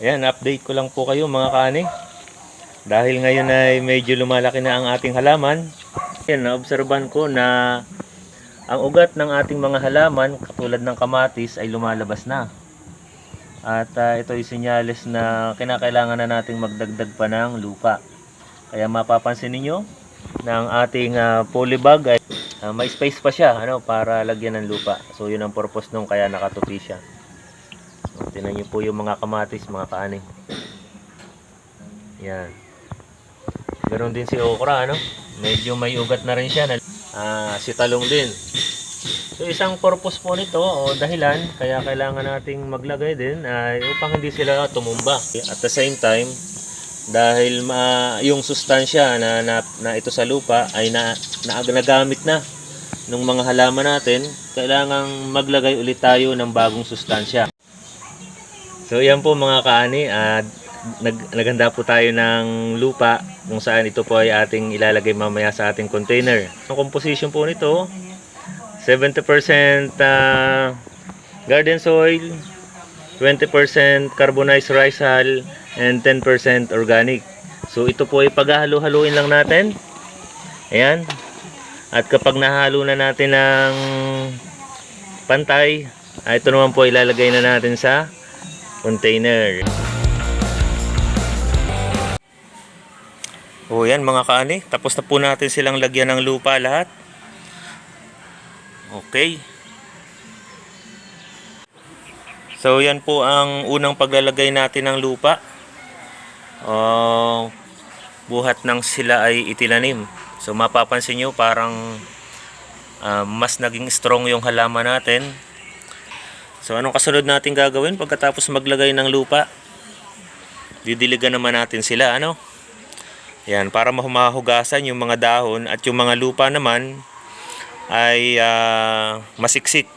Ayan, update ko lang po kayo mga kani. Dahil ngayon ay medyo lumalaki na ang ating halaman. Ayan, naobserban ko na ang ugat ng ating mga halaman, katulad ng kamatis, ay lumalabas na. At ah, ito ay senyales na kinakailangan na nating magdagdag pa ng lupa. Kaya mapapansin ninyo na ang ating ah, polybag ay ah, may space pa siya ano, para lagyan ng lupa. So yun ang purpose nung kaya nakatupi siya. Tinan niyo po yung mga kamatis, mga kaani. Yan. Ganon din si okra, ano? Medyo may ugat na rin siya. Ah, si talong din. So isang purpose po nito o dahilan kaya kailangan nating maglagay din ay upang hindi sila tumumba. At the same time, dahil ma, yung sustansya na, na, na ito sa lupa ay na, na nagamit na ng mga halaman natin, kailangang maglagay ulit tayo ng bagong sustansya. So yan po mga kaani, at nag, naghanda po tayo ng lupa kung saan ito po ay ating ilalagay mamaya sa ating container. Ang composition po nito, 70% ah, garden soil, 20% carbonized rice hull, and 10% organic. So ito po ay paghahalo-haluin lang natin. Ayan. At kapag nahalo na natin ng pantay, ah, ito naman po ilalagay na natin sa container. O yan mga kaani, tapos na po natin silang lagyan ng lupa lahat. Okay. So yan po ang unang paglalagay natin ng lupa. Uh, buhat ng sila ay itinanim. So mapapansin nyo parang ah, mas naging strong yung halaman natin. So anong kasunod natin gagawin pagkatapos maglagay ng lupa? Didiligan naman natin sila ano? Yan, para mahugasan yung mga dahon at yung mga lupa naman ay ah, masiksik.